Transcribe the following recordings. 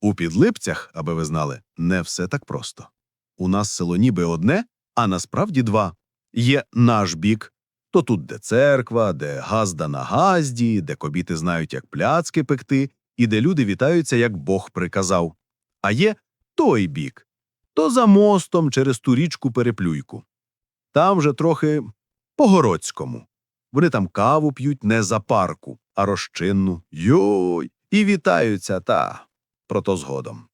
У підлипцях, аби ви знали, не все так просто. У нас село ніби одне, а насправді два. Є наш бік, то тут де церква, де газда на газді, де кобіти знають, як пляцки пекти, і де люди вітаються, як Бог приказав. А є той бік, то за мостом через ту річку Переплюйку. Там же трохи по-городському. Вони там каву п'ють не за парку, а розчинну. Йой! І вітаються та про то згодом.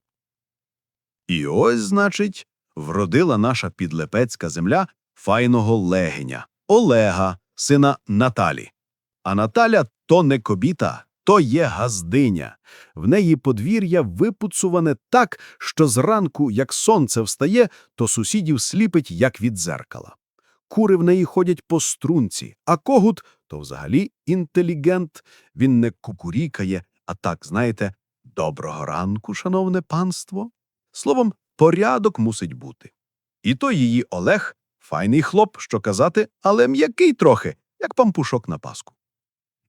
І ось, значить, вродила наша підлепецька земля файного легеня Олега, сина Наталі. А Наталя то не кобіта, то є газдиня. В неї подвір'я випуцуване так, що зранку, як сонце встає, то сусідів сліпить, як від зеркала. Кури в неї ходять по струнці, а когут то взагалі інтелігент. Він не кукурікає, а так, знаєте, доброго ранку, шановне панство. Словом, порядок мусить бути. І то її Олег файний хлоп, що казати, але м'який трохи, як пампушок на паску.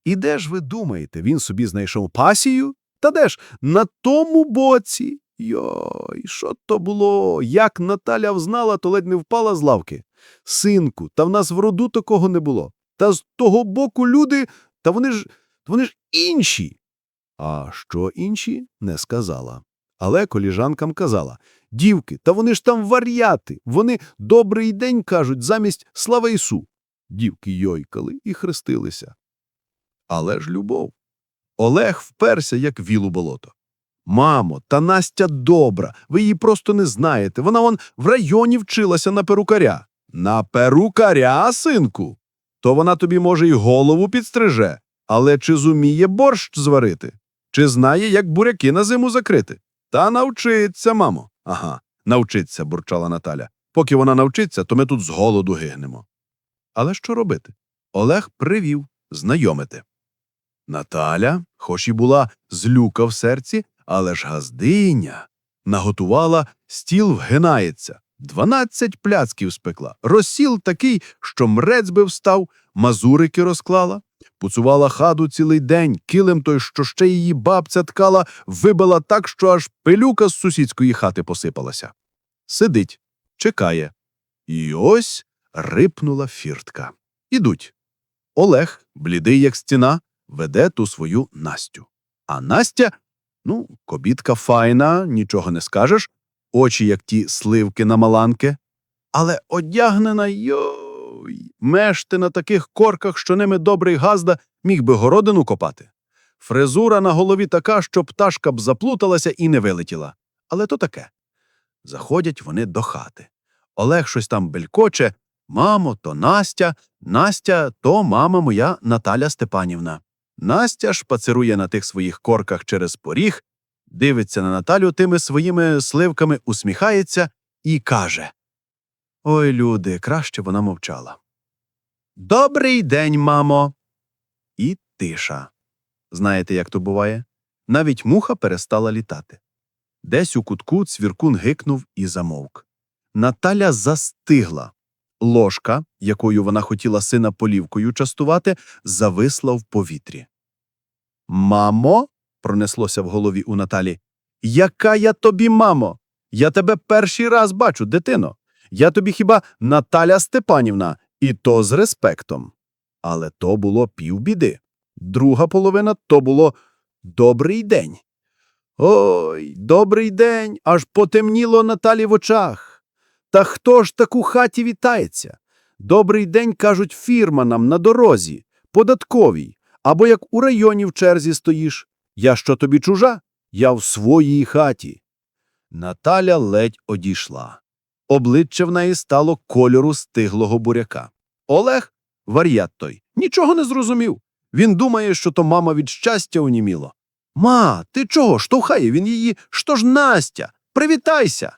І де ж ви думаєте, він собі знайшов пасію? Та де ж? На тому боці. Йой, що то було? Як Наталя взнала, то ледь не впала з лавки. Синку, та в нас в роду такого не було. Та з того боку люди, та вони ж, вони ж інші. А що інші, не сказала. Але коліжанкам казала, дівки, та вони ж там вар'яти, вони добрий день кажуть замість слава Ісу. Дівки йойкали і хрестилися. Але ж любов. Олег вперся, як віл болото. Мамо, та Настя добра, ви її просто не знаєте. Вона он в районі вчилася на перукаря. На перукаря, синку? То вона тобі, може, й голову підстриже, але чи зуміє борщ зварити? Чи знає, як буряки на зиму закрити? Та навчиться, мамо. Ага, навчиться, бурчала Наталя. Поки вона навчиться, то ми тут з голоду гигнемо. Але що робити? Олег привів знайомити. Наталя, хоч і була злюка в серці, але ж газдиня, наготувала, стіл вгинається. Дванадцять пляцків спекла, розсіл такий, що мрець би встав, мазурики розклала, пуцувала хаду цілий день, килим той, що ще її бабця ткала, вибила так, що аж пилюка з сусідської хати посипалася. Сидить, чекає. І ось рипнула фіртка. Ідуть. Олег, блідий як стіна, веде ту свою Настю. А Настя, ну, кобітка файна, нічого не скажеш, очі, як ті сливки на маланки, але одягнена йой, мешти на таких корках, що ними добрий газда міг би городину копати. Фрезура на голові така, що пташка б заплуталася і не вилетіла. Але то таке. Заходять вони до хати. Олег щось там белькоче. Мамо, то Настя, Настя, то мама моя Наталя Степанівна. Настя шпацирує на тих своїх корках через поріг, дивиться на Наталю тими своїми сливками, усміхається і каже Ой, люди, краще вона мовчала. Добрий день, мамо. І тиша. Знаєте, як то буває? Навіть муха перестала літати. Десь у кутку цвіркун гикнув і замовк. Наталя застигла. Ложка, якою вона хотіла сина полівкою частувати, зависла в повітрі. Мамо, пронеслося в голові у Наталі. Яка я тобі, мамо? Я тебе перший раз бачу, дитино. Я тобі хіба Наталя Степанівна, і то з респектом. Але то було півбіди. Друга половина то було добрий день. Ой, добрий день, аж потемніло Наталі в очах. Та хто ж так у хаті вітається? Добрий день, кажуть, фірманам на дорозі, податковій, або як у районі в черзі стоїш. Я що тобі чужа? Я в своїй хаті. Наталя ледь одійшла. Обличчя в неї стало кольору стиглого буряка. Олег, вар'ят той, нічого не зрозумів. Він думає, що то мама від щастя уніміло. Ма, ти чого? Штовхає він її? Що ж Настя? Привітайся.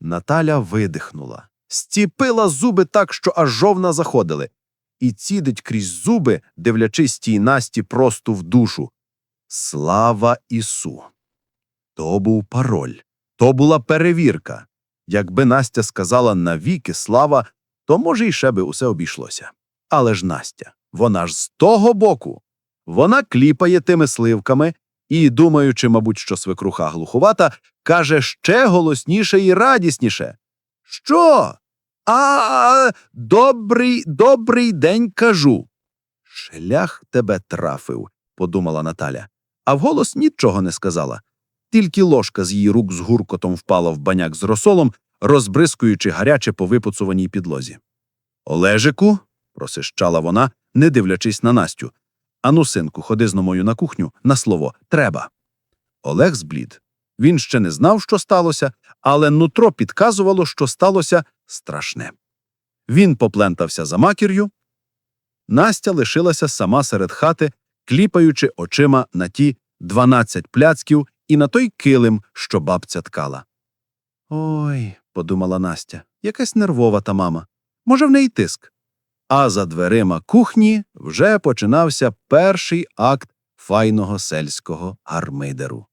Наталя видихнула, стіпила зуби так, що аж жовна заходили, і цідить крізь зуби, дивлячись тій Насті просто в душу. Слава Ісу! То був пароль, то була перевірка. Якби Настя сказала навіки слава, то, може, і ще би усе обійшлося. Але ж Настя, вона ж з того боку. Вона кліпає тими сливками І, думаючи, мабуть, що свекруха глуховата, каже ще голосніше і радісніше. Що? А, добрий, добрий день кажу. Шлях тебе трафив, подумала Наталя, а вголос нічого не сказала. Тільки ложка з її рук з гуркотом впала в баняк з росолом, розбризкуючи гаряче по випуцуваній підлозі. Олежику, просищала вона, не дивлячись на Настю. Ану, синку, ходи з номою на кухню на слово треба. Олег зблід. Він ще не знав, що сталося, але нутро підказувало, що сталося страшне. Він поплентався за макір'ю. Настя лишилася сама серед хати, кліпаючи очима на ті дванадцять пляцків і на той килим, що бабця ткала. Ой, подумала Настя, якась нервова та мама. Може, в неї тиск. А за дверима кухні вже починався перший акт файного сельського гармидеру.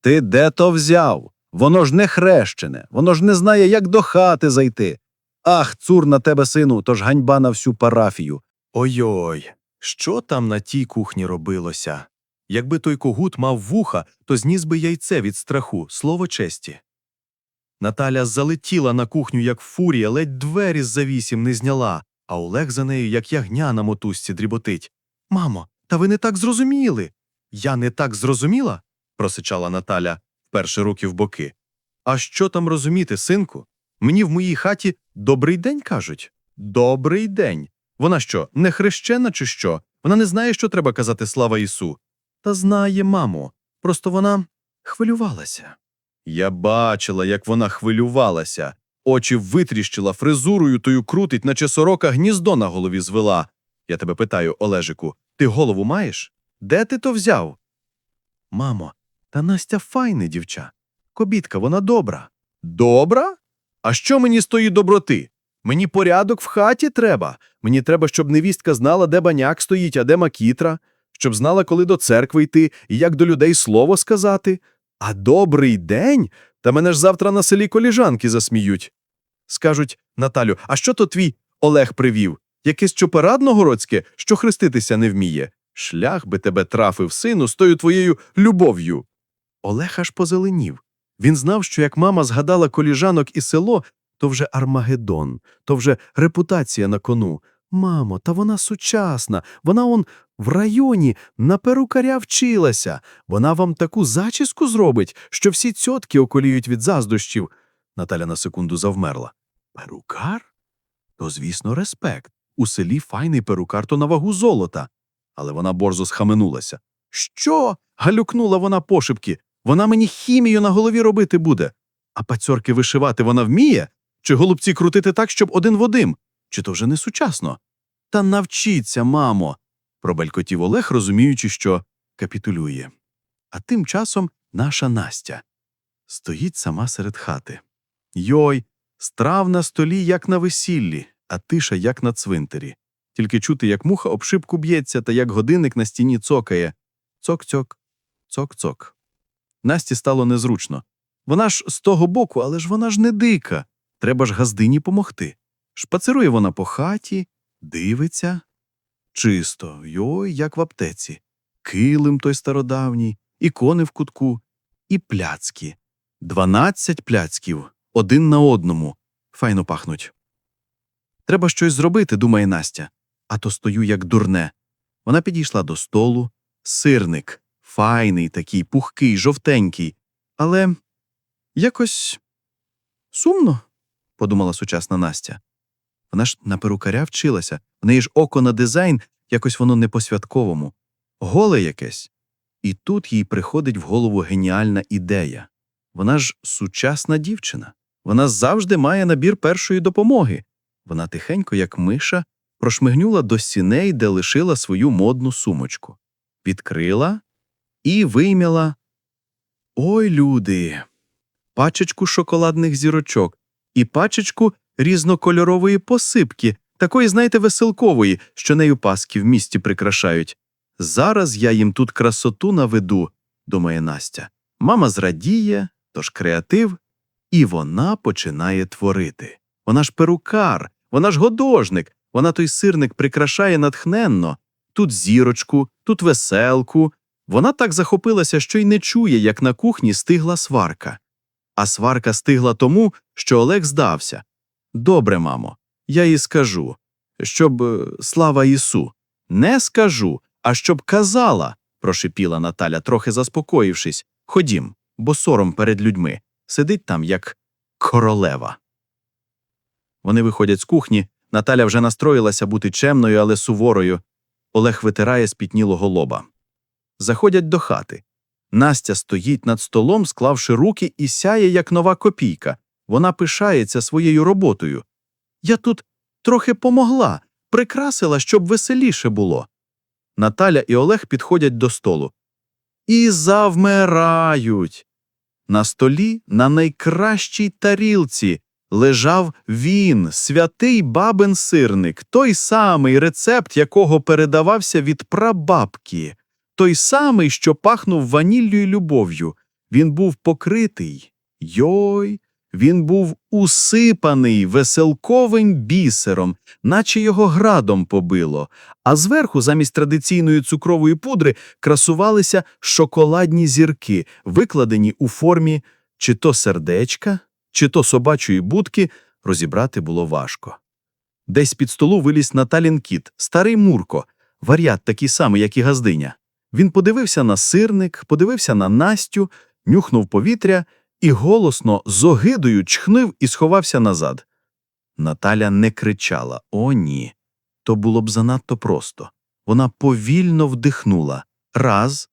Ти де то взяв? Воно ж не хрещене, воно ж не знає, як до хати зайти. Ах, цур на тебе, сину, тож ганьба на всю парафію. Ой-ой, що там на тій кухні робилося? Якби той когут мав вуха, то зніс би яйце від страху, слово честі. Наталя залетіла на кухню, як фурія, ледь двері з завісім не зняла, а Олег за нею, як ягня на мотузці, дріботить. Мамо, та ви не так зрозуміли. Я не так зрозуміла? просичала Наталя, вперше руки в боки. А що там розуміти, синку? Мені в моїй хаті добрий день кажуть. Добрий день. Вона що, не хрещена чи що? Вона не знає, що треба казати слава Ісу. Та знає, мамо. Просто вона хвилювалася. Я бачила, як вона хвилювалася. Очі витріщила, фризурою тою крутить, наче сорока гніздо на голові звела. Я тебе питаю, Олежику, ти голову маєш? Де ти то взяв? Мамо, та Настя файне дівча. Кобітка, вона добра. Добра? А що мені з тої доброти? Мені порядок в хаті треба. Мені треба, щоб невістка знала, де баняк стоїть, а де макітра, щоб знала, коли до церкви йти і як до людей слово сказати. А добрий день? Та мене ж завтра на селі коліжанки засміють. Скажуть, Наталю, а що то твій Олег привів? Якесь чоперадногородське, що хреститися не вміє. Шлях би тебе трафив, сину, з тою твоєю любов'ю. Олег аж позеленів. Він знав, що як мама згадала коліжанок і село, то вже Армагеддон, то вже репутація на кону. Мамо, та вона сучасна, вона он в районі на перукаря вчилася. Вона вам таку зачіску зробить, що всі цьотки околіють від заздрощів. Наталя на секунду завмерла. Перукар? То, звісно, респект. У селі файний перукар то на вагу золота. Але вона борзо схаменулася. Що? галюкнула вона пошепки. Вона мені хімію на голові робити буде. А пацьорки вишивати вона вміє? Чи голубці крутити так, щоб один в один? Чи то вже не сучасно? Та навчіться, мамо, пробелькотів Олег, розуміючи, що капітулює. А тим часом наша Настя стоїть сама серед хати. Йой, страв на столі, як на весіллі, а тиша, як на цвинтарі. Тільки чути, як муха об шибку б'ється та як годинник на стіні цокає. Цок-цок, цок-цок. Насті стало незручно. Вона ж з того боку, але ж вона ж не дика. Треба ж газдині помогти. Шпацирує вона по хаті, дивиться. Чисто, йой, як в аптеці. Килим той стародавній, ікони в кутку, і пляцки. Дванадцять пляцків, один на одному. Файно пахнуть. Треба щось зробити, думає Настя. А то стою як дурне. Вона підійшла до столу. Сирник, файний такий, пухкий, жовтенький. Але якось сумно, подумала сучасна Настя. Вона ж на перукаря вчилася, в неї ж око на дизайн, якось воно не по-святковому. Голе якесь. І тут їй приходить в голову геніальна ідея. Вона ж сучасна дівчина. Вона завжди має набір першої допомоги. Вона тихенько, як миша, прошмигнула до сіней, де лишила свою модну сумочку. Відкрила і виймяла. Ой, люди! Пачечку шоколадних зірочок і пачечку різнокольорової посипки, такої, знаєте, веселкової, що нею паски в місті прикрашають. Зараз я їм тут красоту наведу, думає Настя. Мама зрадіє, тож креатив, і вона починає творити. Вона ж перукар, вона ж годожник, вона той сирник прикрашає натхненно. Тут зірочку, тут веселку, Вона так захопилася, що й не чує, як на кухні стигла сварка. А сварка стигла тому, що Олег здався. Добре, мамо, я їй скажу, щоб е, слава Ісу, не скажу, а щоб казала, прошипіла Наталя, трохи заспокоївшись. Ходім, бо сором перед людьми. Сидить там, як королева. Вони виходять з кухні. Наталя вже настроїлася бути чемною, але суворою. Олег витирає спітнілого лоба. Заходять до хати. Настя стоїть над столом, склавши руки, і сяє, як нова копійка. Вона пишається своєю роботою. Я тут трохи помогла, прикрасила, щоб веселіше було. Наталя і Олег підходять до столу. І завмирають. На столі, на найкращій тарілці, лежав він, святий бабин сирник, той самий рецепт, якого передавався від прабабки, той самий, що пахнув ваніллю й любов'ю. Він був покритий. Йой, він був усипаний веселковим бісером, наче його градом побило, а зверху, замість традиційної цукрової пудри, красувалися шоколадні зірки, викладені у формі чи то сердечка, чи то собачої будки, розібрати було важко. Десь під столу виліз Наталін кіт, старий Мурко, варіат такий самий, як і газдиня. Він подивився на сирник, подивився на Настю, нюхнув повітря і голосно, з огидою чхнув і сховався назад. Наталя не кричала «О, ні!» То було б занадто просто. Вона повільно вдихнула. Раз,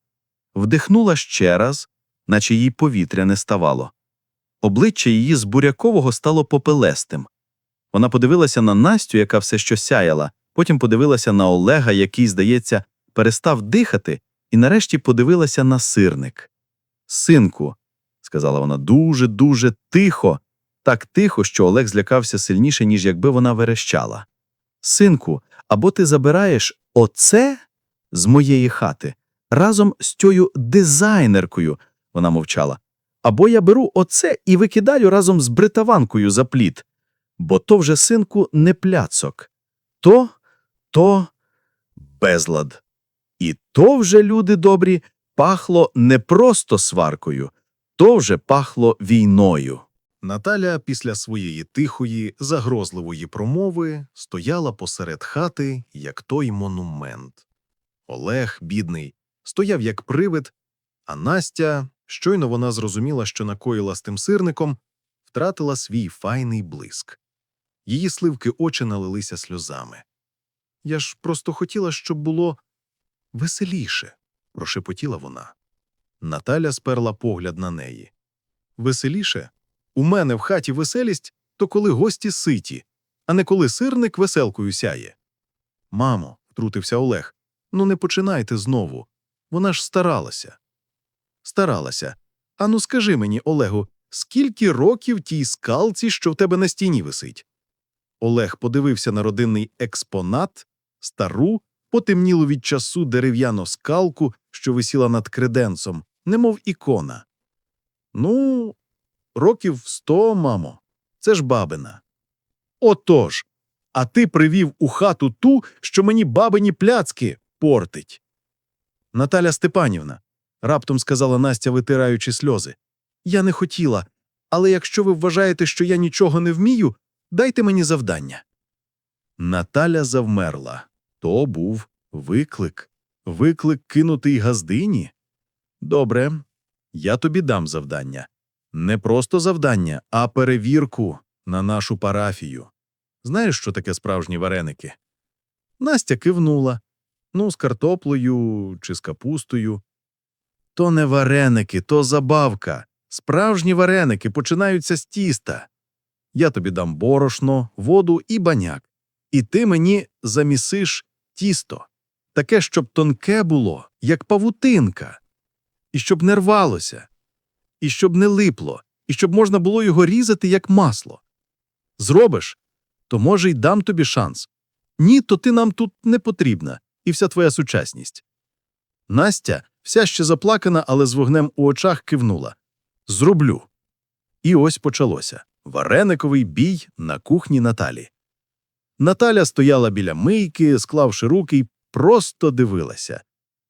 вдихнула ще раз, наче їй повітря не ставало. Обличчя її з бурякового стало попелестим. Вона подивилася на Настю, яка все що сяяла, потім подивилася на Олега, який, здається, перестав дихати, і нарешті подивилася на сирник. Синку, сказала вона дуже-дуже тихо, так тихо, що Олег злякався сильніше, ніж якби вона верещала. Синку, або ти забираєш оце з моєї хати разом з тьою дизайнеркою, вона мовчала, або я беру оце і викидаю разом з бритаванкою за плід, бо то вже, синку, не пляцок. То, то безлад. І то вже, люди добрі, пахло не просто сваркою, то вже пахло війною. Наталя після своєї тихої, загрозливої промови стояла посеред хати, як той монумент. Олег, бідний, стояв як привид, а Настя, щойно вона зрозуміла, що накоїла з тим сирником, втратила свій файний блиск. Її сливки очі налилися сльозами. Я ж просто хотіла, щоб було веселіше, прошепотіла вона. Наталя сперла погляд на неї. Веселіше? У мене в хаті веселість, то коли гості ситі, а не коли сирник веселкою сяє. Мамо, втрутився Олег, ну не починайте знову. Вона ж старалася. Старалася. Ану скажи мені, Олегу, скільки років тій скалці, що в тебе на стіні висить? Олег подивився на родинний експонат, стару, потемнілу від часу дерев'яну скалку, що висіла над креденцом, немов ікона. Ну, років сто, мамо. Це ж бабина. Отож, а ти привів у хату ту, що мені бабині пляцки портить. Наталя Степанівна, раптом сказала Настя, витираючи сльози. Я не хотіла, але якщо ви вважаєте, що я нічого не вмію, дайте мені завдання. Наталя завмерла. То був виклик. Виклик кинутий газдині. Добре, я тобі дам завдання. Не просто завдання, а перевірку на нашу парафію. Знаєш, що таке справжні вареники? Настя кивнула. Ну, з картоплею чи з капустою. То не вареники, то забавка. Справжні вареники починаються з тіста. Я тобі дам борошно, воду і баняк. І ти мені замісиш тісто. Таке, щоб тонке було, як павутинка, і щоб не рвалося, і щоб не липло, і щоб можна було його різати, як масло. Зробиш, то, може, й дам тобі шанс. Ні, то ти нам тут не потрібна, і вся твоя сучасність. Настя, вся ще заплакана, але з вогнем у очах кивнула. Зроблю. І ось почалося варениковий бій на кухні Наталі. Наталя стояла біля мийки, склавши руки, й просто дивилася.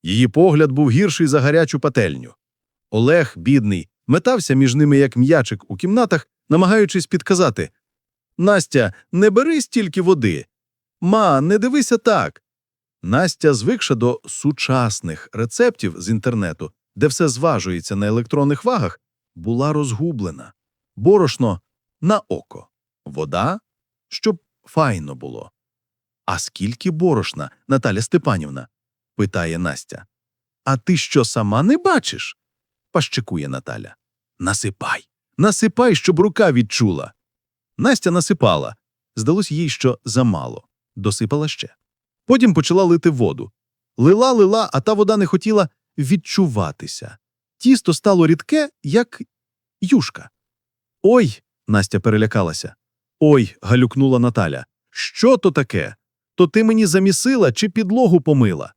Її погляд був гірший за гарячу пательню. Олег, бідний, метався між ними як м'ячик у кімнатах, намагаючись підказати Настя, не бери стільки води. Ма, не дивися так. Настя, звикша до сучасних рецептів з інтернету, де все зважується на електронних вагах, була розгублена. Борошно на око, вода, щоб файно було. А скільки борошна, Наталя Степанівна? Питає Настя. А ти що сама не бачиш? пащикує Наталя. Насипай, насипай, щоб рука відчула. Настя насипала. Здалось їй, що замало. Досипала ще. Потім почала лити воду. Лила, лила, а та вода не хотіла відчуватися. Тісто стало рідке, як юшка. Ой, Настя перелякалася. Ой, галюкнула Наталя. Що то таке? То ти мені замісила чи підлогу помила?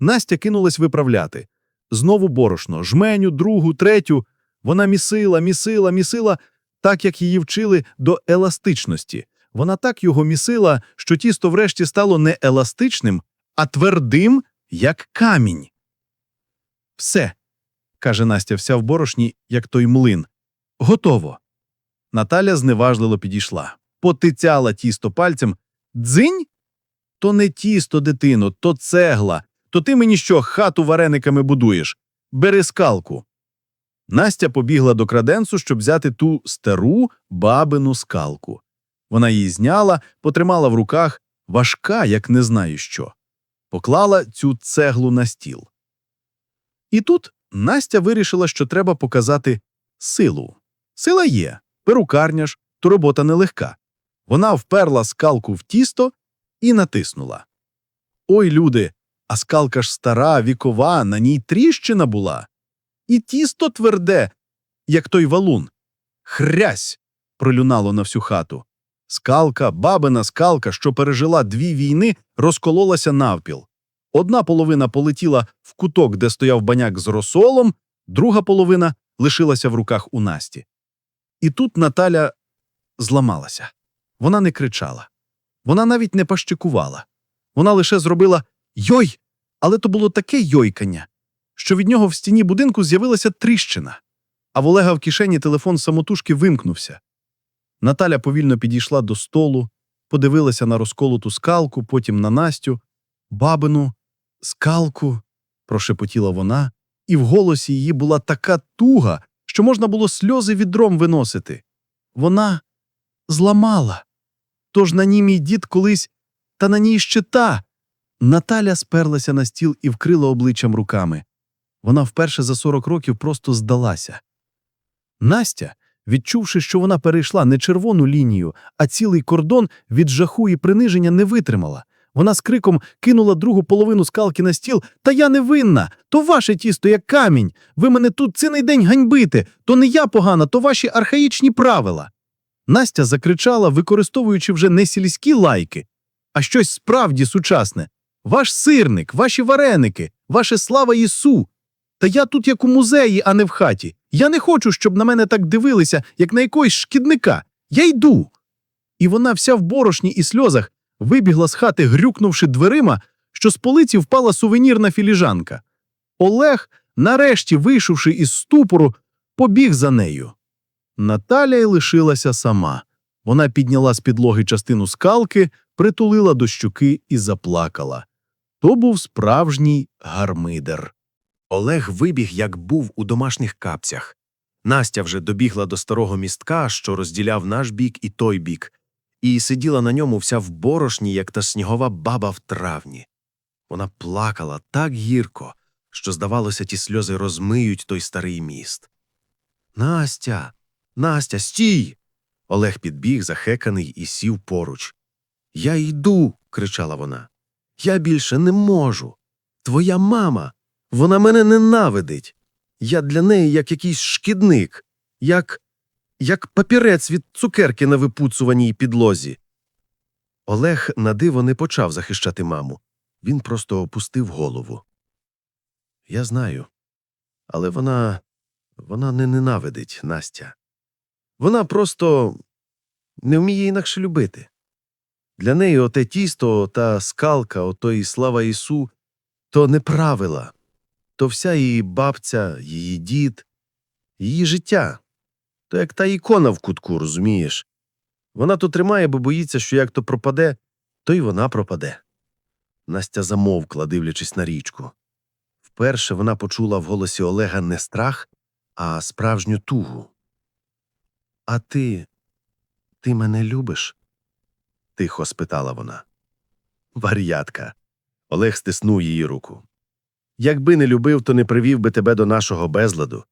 Настя кинулась виправляти. Знову борошно, жменю, другу, третю. Вона місила, місила, місила, так як її вчили до еластичності. Вона так його місила, що тісто врешті стало не еластичним, а твердим, як камінь. Все, каже Настя, вся в борошні, як той млин. Готово. Наталя зневажливо підійшла, потицяла тісто пальцем. Дзинь? То не тісто, дитино, то цегла. То ти мені що, хату варениками будуєш? Бери скалку. Настя побігла до краденцу, щоб взяти ту стару бабину скалку. Вона її зняла, потримала в руках, важка, як не знаю що. Поклала цю цеглу на стіл. І тут Настя вирішила, що треба показати силу. Сила є, перукарня ж, то робота нелегка. Вона вперла скалку в тісто і натиснула. Ой, люди, а скалка ж стара, вікова, на ній тріщина була. І тісто тверде, як той валун. Хрясь! пролюнало на всю хату. Скалка, бабина скалка, що пережила дві війни, розкололася навпіл. Одна половина полетіла в куток, де стояв баняк з розсолом, друга половина лишилася в руках у Насті. І тут Наталя зламалася. Вона не кричала. Вона навіть не пащикувала. Вона лише зробила йой, але то було таке йойкання, що від нього в стіні будинку з'явилася тріщина, а в Олега в кишені телефон самотужки вимкнувся. Наталя повільно підійшла до столу, подивилася на розколоту скалку, потім на Настю. Бабину, скалку, прошепотіла вона, і в голосі її була така туга, що можна було сльози відром виносити. Вона зламала. Тож на ній мій дід колись, та на ній ще та. Наталя сперлася на стіл і вкрила обличчям руками. Вона вперше за 40 років просто здалася. Настя, відчувши, що вона перейшла не червону лінію, а цілий кордон від жаху і приниження не витримала. Вона з криком кинула другу половину скалки на стіл. Та я не винна, то ваше тісто як камінь. Ви мене тут цілий день ганьбите. То не я погана, то ваші архаїчні правила. Настя закричала, використовуючи вже не сільські лайки, а щось справді сучасне. Ваш сирник, ваші вареники, ваше слава Ісу. Та я тут як у музеї, а не в хаті. Я не хочу, щоб на мене так дивилися, як на якогось шкідника. Я йду. І вона вся в борошні і сльозах вибігла з хати, грюкнувши дверима, що з полиці впала сувенірна філіжанка. Олег, нарешті, вийшовши із ступору, побіг за нею. Наталя й лишилася сама. Вона підняла з підлоги частину скалки, притулила до щуки і заплакала. То був справжній гармидер. Олег вибіг, як був у домашніх капцях. Настя вже добігла до старого містка, що розділяв наш бік і той бік, і сиділа на ньому вся в борошні, як та снігова баба в травні. Вона плакала так гірко, що, здавалося, ті сльози розмиють той старий міст. Настя, Настя, стій. Олег підбіг, захеканий, і сів поруч. Я йду. кричала вона. Я більше не можу. Твоя мама. Вона мене ненавидить. Я для неї як якийсь шкідник, як як папірець від цукерки на випуцуваній підлозі. Олег на диво не почав захищати маму. Він просто опустив голову. Я знаю. Але вона. вона не ненавидить Настя. Вона просто не вміє інакше любити. Для неї оте тісто, та скалка, отой слава Ісу То не правила, то вся її бабця, її дід, її життя. То як та ікона в кутку, розумієш? Вона то тримає, бо боїться, що як то пропаде, то й вона пропаде. Настя замовкла, дивлячись на річку. Вперше вона почула в голосі Олега не страх, а справжню тугу. А ти. ти мене любиш? Тихо спитала вона. Вар'ятка. Олег стиснув її руку. Якби не любив, то не привів би тебе до нашого безладу.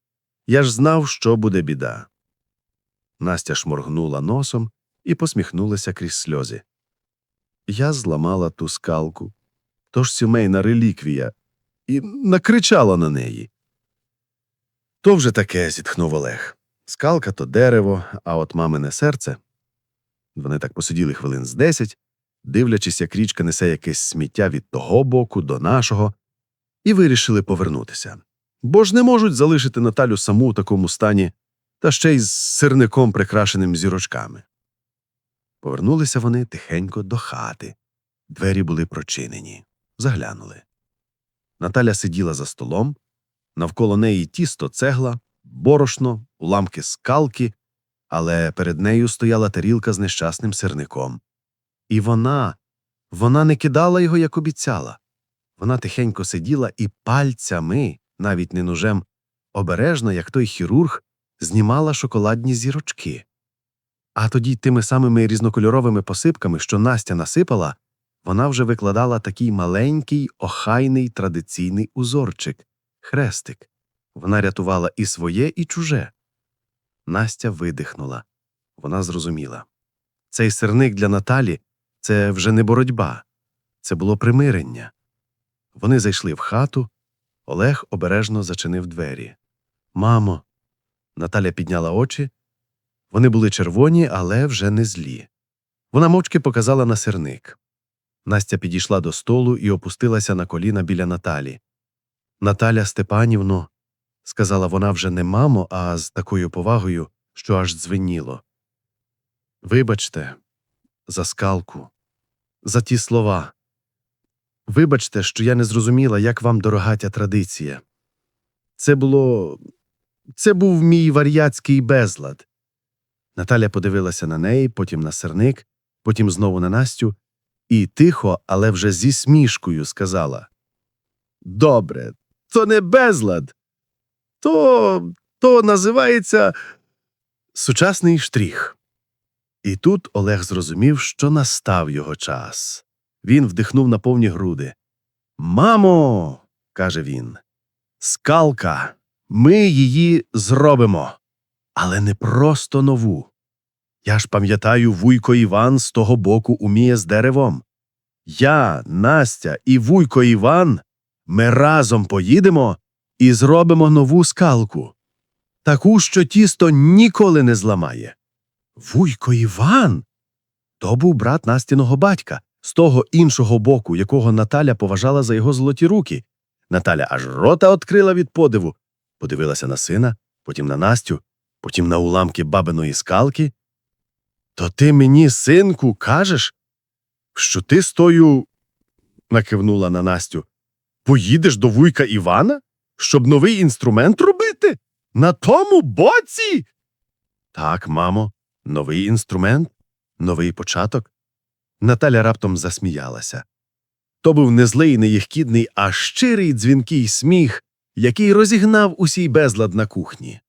Я ж знав, що буде біда. Настя шморгнула носом і посміхнулася крізь сльози. Я зламала ту скалку, тож сімейна реліквія, і накричала на неї. То вже таке, зітхнув Олег. Скалка то дерево, а от мамине серце. Вони так посиділи хвилин з десять, дивлячись, як річка несе якесь сміття від того боку до нашого, і вирішили повернутися. Бо ж не можуть залишити Наталю саму у такому стані, та ще й з сирником, прикрашеним зірочками. Повернулися вони тихенько до хати. Двері були прочинені. Заглянули. Наталя сиділа за столом, навколо неї тісто цегла, борошно, уламки скалки, але перед нею стояла тарілка з нещасним сирником. І вона, вона не кидала його, як обіцяла. Вона тихенько сиділа і пальцями, навіть не ножем, обережно, як той хірург, знімала шоколадні зірочки. А тоді тими самими різнокольоровими посипками, що Настя насипала, вона вже викладала такий маленький, охайний традиційний узорчик хрестик. Вона рятувала і своє, і чуже. Настя видихнула. Вона зрозуміла. Цей сирник для Наталі це вже не боротьба, це було примирення. Вони зайшли в хату. Олег обережно зачинив двері. Мамо. Наталя підняла очі. Вони були червоні, але вже не злі. Вона мовчки показала на сирник. Настя підійшла до столу і опустилася на коліна біля Наталі. Наталя Степанівно, сказала вона вже не мамо, а з такою повагою, що аж дзвеніло. Вибачте, за скалку, за ті слова. Вибачте, що я не зрозуміла, як вам дорога ця традиція. Це було. Це був мій вар'яцький безлад. Наталя подивилася на неї, потім на сирник, потім знову на Настю, і тихо, але вже зі смішкою сказала Добре, то не безлад. То, то називається сучасний штрих. І тут Олег зрозумів, що настав його час. Він вдихнув на повні груди. Мамо, каже він, скалка, ми її зробимо, але не просто нову. Я ж пам'ятаю, вуйко Іван з того боку уміє з деревом. Я, Настя і вуйко Іван ми разом поїдемо і зробимо нову скалку. Таку, що тісто ніколи не зламає. Вуйко Іван. То був брат Настіного батька, з того іншого боку, якого Наталя поважала за його золоті руки. Наталя аж рота відкрила від подиву, подивилася на сина, потім на Настю, потім на уламки бабиної скалки. То ти мені, синку, кажеш, що ти з тою, накивнула на Настю, поїдеш до вуйка Івана, щоб новий інструмент робити? На тому боці? Так, мамо, новий інструмент, новий початок. Наталя раптом засміялася. То був не злий, не їхкідний, а щирий дзвінкий сміх, який розігнав усій безлад на кухні.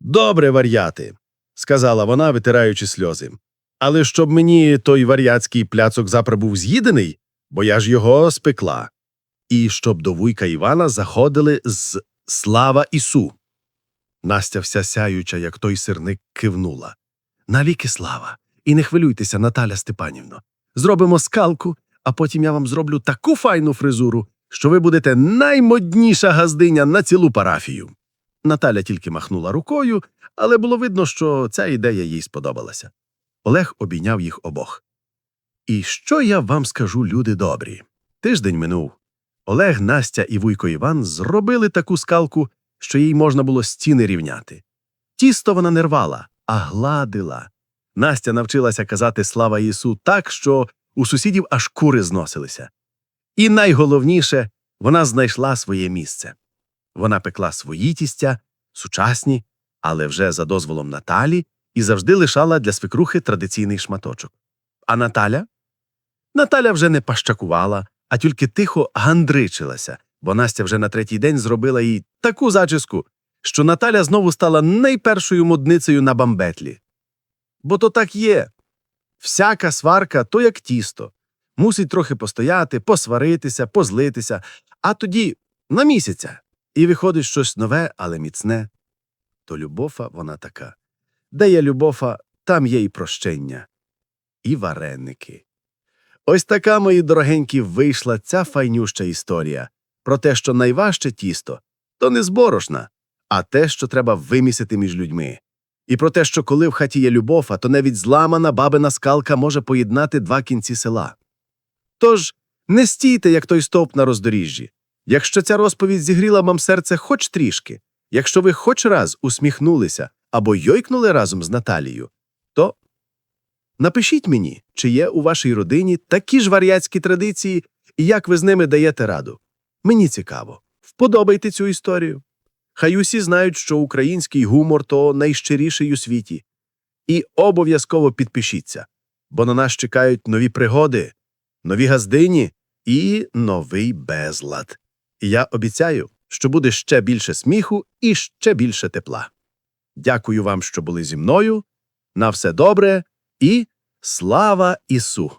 Добре, вар'яти, сказала вона, витираючи сльози. Але щоб мені той вар'яцький пляцок запра був з'їдений, бо я ж його спекла. І щоб до вуйка Івана заходили з Слава Ісу. Настя вся сяюча, як той сирник, кивнула. Навіки слава. І не хвилюйтеся, Наталя Степанівно. Зробимо скалку, а потім я вам зроблю таку файну фризуру, що ви будете наймодніша газдиня на цілу парафію. Наталя тільки махнула рукою, але було видно, що ця ідея їй сподобалася. Олег обійняв їх обох. І що я вам скажу, люди добрі? Тиждень минув. Олег, Настя і Вуйко Іван зробили таку скалку, що їй можна було стіни рівняти. Тісто вона не рвала, а гладила. Настя навчилася казати слава Ісу так, що у сусідів аж кури зносилися. І найголовніше, Вона знайшла своє місце. Вона пекла свої тістя, сучасні, але вже за дозволом Наталі, і завжди лишала для свекрухи традиційний шматочок. А Наталя? Наталя вже не пащакувала, а тільки тихо гандричилася, бо Настя вже на третій день зробила їй таку зачіску, що Наталя знову стала найпершою модницею на бамбетлі. Бо то так є. Всяка сварка то як тісто. Мусить трохи постояти, посваритися, позлитися, а тоді на місяця. І виходить щось нове, але міцне. То любофа вона така. Де є любофа, там є і прощення, і вареники. Ось така, мої дорогенькі, вийшла ця файнюща історія про те, що найважче тісто то не зборошна, а те, що треба вимісити між людьми. І про те, що коли в хаті є любофа, то навіть зламана бабина скалка може поєднати два кінці села. Тож не стійте, як той стовп на роздоріжжі. Якщо ця розповідь зігріла вам серце хоч трішки, якщо ви хоч раз усміхнулися або йойкнули разом з Наталією, то напишіть мені, чи є у вашій родині такі ж вар'яцькі традиції і як ви з ними даєте раду. Мені цікаво. Вподобайте цю історію. Хай усі знають, що український гумор то найщиріший у світі. І обов'язково підпишіться, бо на нас чекають нові пригоди, нові газдині і новий безлад. Я обіцяю, що буде ще більше сміху і ще більше тепла. Дякую вам, що були зі мною. На все добре і слава Ісу!